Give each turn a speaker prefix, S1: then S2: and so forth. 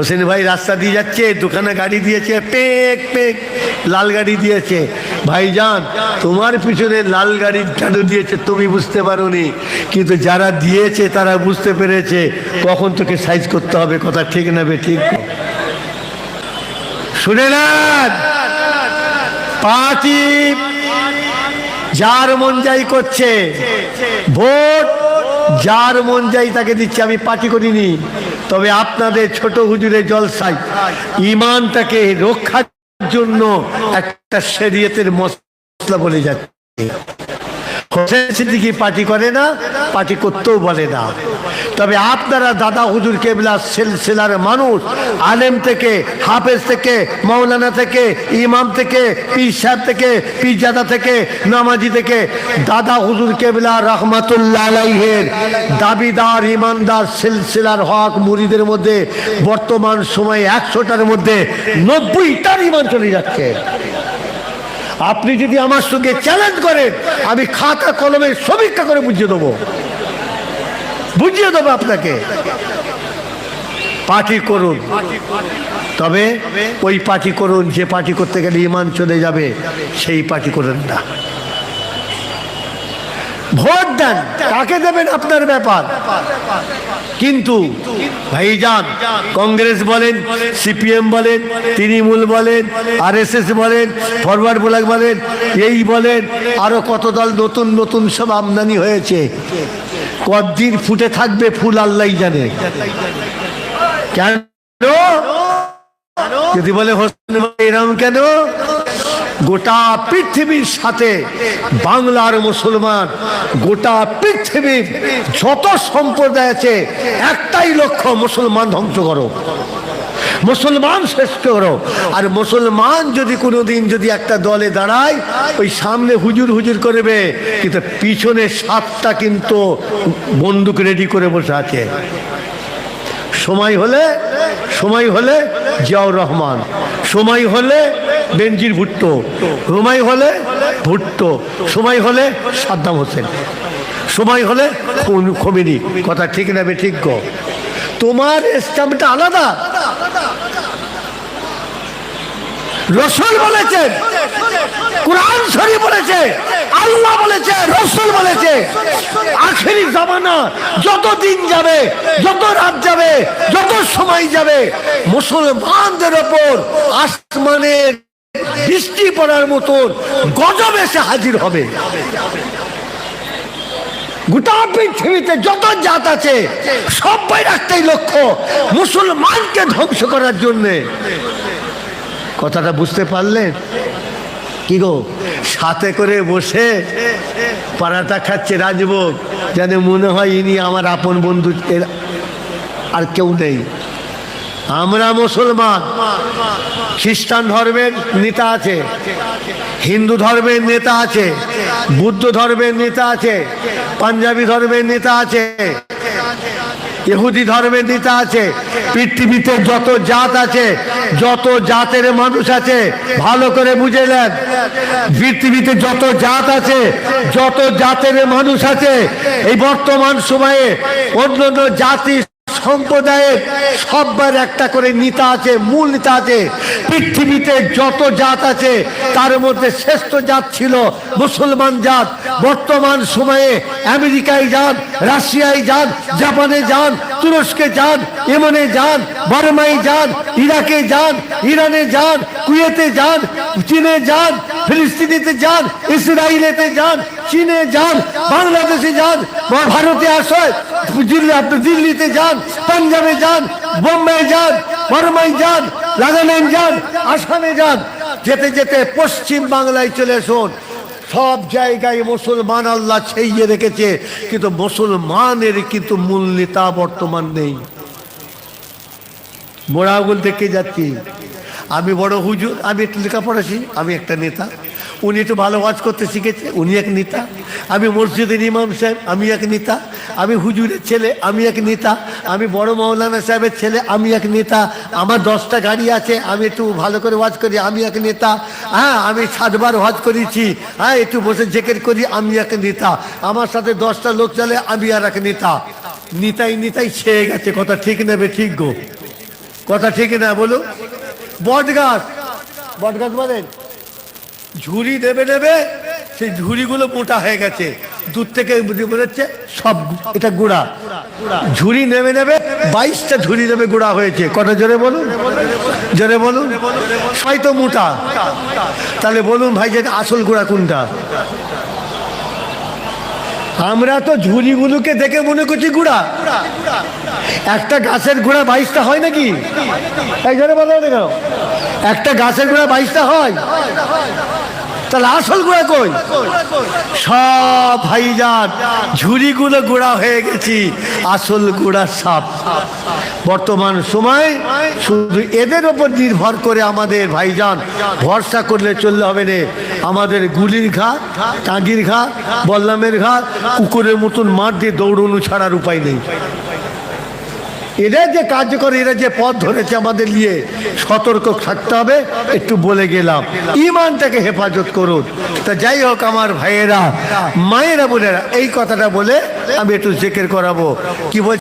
S1: হোসেন ভাই রাস্তা দিয়ে যাচ্ছে দোকানে গাড়ি দিয়েছে, পেক পেক, লাল গাড়ি দিয়েছে। ভাই ভাইজান, তোমার পিছনে লাল গাড়ি কেন দিয়েছে, তুমি বুঝতে পারোনি। কিন্তু যারা দিয়েছে, তারা বুঝতে পেরেছে, কখন তোকে সাইজ করতে হবে, কথা ঠিক নেবে ঠিক? শুনে পাঁচই যার মন যাই করছে, ভোট যার মন যাই তাকে দিচ্ছে, আমি পার্টি করিনি। তবে আপনাদের ছোট হুজুরে জলসাই ইমানটাকে রক্ষার জন্য একটা শেরিয়তের মশলা বলে যাচ্ছে। হোসেন সিদ্দিকি পার্টি করে না, পার্টি করতেও বলে না। তবে আপনারা দাদা হুজুর কেবলা সিলসিলার মানুষ, আলেম থেকে, হাফেজ থেকে, মৌলানা থেকে, ইমাম থেকে, পীর সাহেব থেকে, পীরজাদা থেকে, নামাজি থেকে, দাদা হুজুর কেবলা রহমাতুল্লাহ আলাইহের দাবিদার, ইমানদার, সিলসিলার হক মুরিদের মধ্যে বর্তমান সময়ে একশোটার মধ্যে নব্বইটার ইমান চলে যাচ্ছে। আপনি যদি আমার সঙ্গে চ্যালেঞ্জ করেন, আমি খাতা কলমে সমীক্ষা করে বুঝিয়ে দেবো। বুঝিয়ে দেবো আপনাকে। পার্টি করুন। তবে ওই পার্টি করুন, যে পার্টি করতে গেলে ইমান চলে যাবে, সেই পার্টি করেন না। ভোট দেন। কাকে দেবেন আপনার ব্যাপার? কিন্তু ভাইজান, কংগ্রেস বলেন, সিপিএম বলেন, তৃণমূল বলেন, আরএসএস বলেন, ফরওয়ার্ড ব্লক বলেন, এই বলেন, আরও কত দল নতুন নতুন সব আমদানি হয়েছে। কতদিন ফুটে থাকবে ফুল আল্লাহ জানে। কেন? যদি বলে হোসেন ভাই এরম কেন? গোটা পৃথিবীর সাথে বাংলার মুসলমান, গোটা পৃথিবীর যত সম্প্রদায় আছে, একটাই লক্ষ্য, মুসলমান ধ্বংস করো। মুসলমান শ্রেষ্ঠ করো। আর মুসলমান যদি কোনোদিন যদি একটা দলে দাঁড়ায়, ওই সামনে হুজুর হুজুর করবে, কিন্তু পিছনে সাতটা কিন্তু বন্দুক রেডি করে বসে আছে। সময় হলে সময় হলে জিয়াউর রহমান, সময় হলে বেনজির ভুট্টো। সময় হলে ভুট্টো সময় হলে সাদ্দাম হোসেন। সময় হলে খমিনি। কথা ঠিক নেবে ঠিক গো তোমার স্টাম্পটা আলাদা। রসুল বলেছেন কোরআন শরীফ বলেছে, আল্লাহ বলেছে, রসুল বলেছে। আখেরি জামানা যত দিন যাবে, যত রাত যাবে, যত সময় যাবে, মুসলমানদের ওপর আসমানের বৃষ্টি পড়ার মতন গজব এসে হাজির হবে। গোটা পৃথিবীতে যত জাত আছে সবাই একটাই লক্ষ্য মুসলমানকে ধ্বংস করার জন্যে। কথাটা বুঝতে পারলেন? কি গো? সাথে করে বসে পাড়াটা খাচ্ছে রাজভোগ। যেন মনে হয় ইনি আমার আপন বন্ধু আর কেউ নেই। আমরা মুসলমান। খ্রিস্টান ধর্মের নেতা আছে, হিন্দু ধর্মের নেতা আছে, বুদ্ধ ধর্মের নেতা আছে, পাঞ্জাবি ধর্মের নেতা আছে, ইহুদি ধর্মের নেতা আছে, পৃথিবীতে যত জাত আছে, যত জাতের মানুষ আছে, ভালো করে বুঝে নেন। পৃথিবীতে যত জাত আছে, যত জাতের মানুষ আছে, এই বর্তমান সময়ে অন্য জাতি সম্প্রদায়ের সব্বার একটা করে নেতা আছে, মূল নেতা আছে। পৃথিবীতে যত জাত আছে, তার মধ্যে শ্রেষ্ঠ জাত ছিল মুসলমান জাত। বর্তমান সময়ে আমেরিকায় যান, রাশিয়ায় যান, জাপানে যান তুরস্কে যান, ইমনে যান, বার্মায় যান, ইরাকে যান, ইরানে যান, কুয়েতে যান, চীনে যান, ফিলিস্তিনিতে যান, ইসরায়েলেতে যান, চীনে যান, বাংলাদেশে যান, ভারতে আসে দিল্লি দিল্লিতে যান, পাঞ্জাবে যান, বোম্বাই যান, বার্মায় যান, নাগাল্যান্ড যান, আসামে যান, যেতে যেতে পশ্চিম বাংলায় চলে আসুন। সব জায়গায় মুসলমান আল্লাহ ছেইয়ে রেখেছে, কিন্তু মুসলমানের কিন্তু মূল নেতা বর্তমান নেই। মোড়াগুল থেকে যাচ্ছি? আমি বড় হুজুর, আমি একটু লেখাপড়াছি আমি একটা নেতা। উনি একটু ভালো ওয়াজ করতে শিখেছে, উনি এক নেতা। আমি মসজিদের ইমাম সাহেব, আমি এক নেতা। আমি হুজুরের ছেলে, আমি এক নেতা। আমি বড় মৌলানা সাহেবের ছেলে, আমি এক নেতা। আমার দশটা গাড়ি আছে, আমি একটু ভালো করে ওয়াজ করি, আমি এক নেতা। হ্যাঁ আমি সাতবার ওয়াজ করেছি। হ্যাঁ একটু বসে জেকের করি, আমি এক নেতা। আমার সাথে দশটা লোক চলে, আমি আর এক নেতা। নিতাই নিতাই ছেয়ে গেছে। কথা ঠিক নেবে ঠিক গো? কথা ঠিক না বলো? বট গাছ বট গাছ বলেন? ঝুড়ি দেবে দেবে, সেই ঝুড়িগুলো মোটা হয়ে গেছে। দূর থেকে হচ্ছে সব এটা গুড়া। ঝুড়ি নেমে নেবে, বাইশটা ঝুড়ি নেবে গুড়া হয়েছে। কটা জোরে বলুন? জোরে বলুন? হয়তো মোটা। তাহলে বলুন ভাই যে আসল গুড়া কোনটা? আমরা তো ঝুড়িগুলোকে দেখে মনে করছি গুড়া। একটা গাছের গোড়া বাইশটা হয় নাকি? এই জন্য বলো কেন একটা গাছের গোড়া বাইশটা হয়। তাহলে আসল গোড়া কই? সব ভাইজান, ঝুড়িগুলো গোড়া হয়ে গেছি, আসল গোড়া সাপ। বর্তমান সময় শুধু এদের ওপর নির্ভর করে আমাদের ভাইজান ভরসা করলে চললে হবে না। আমাদের গুলির ঘা টাঙ্গির ঘা বল্লামের ঘা কুকুরের মতন মাঠ দিয়ে দৌড়ানো ছাড়ার উপায় নেই। এরা যে কার্যকর এরা যে পথ ধরেছে আমাদের নিয়ে, সতর্ক থাকতে হবে, একটু বলে গেলাম। ইমানটাকে হেফাজত করুন। তা যাই হোক, আমার ভাইয়েরা, মায়েরা বোনেরা, এই কথাটা বলে আমি একটু জেকের করাবো। কি বলছে?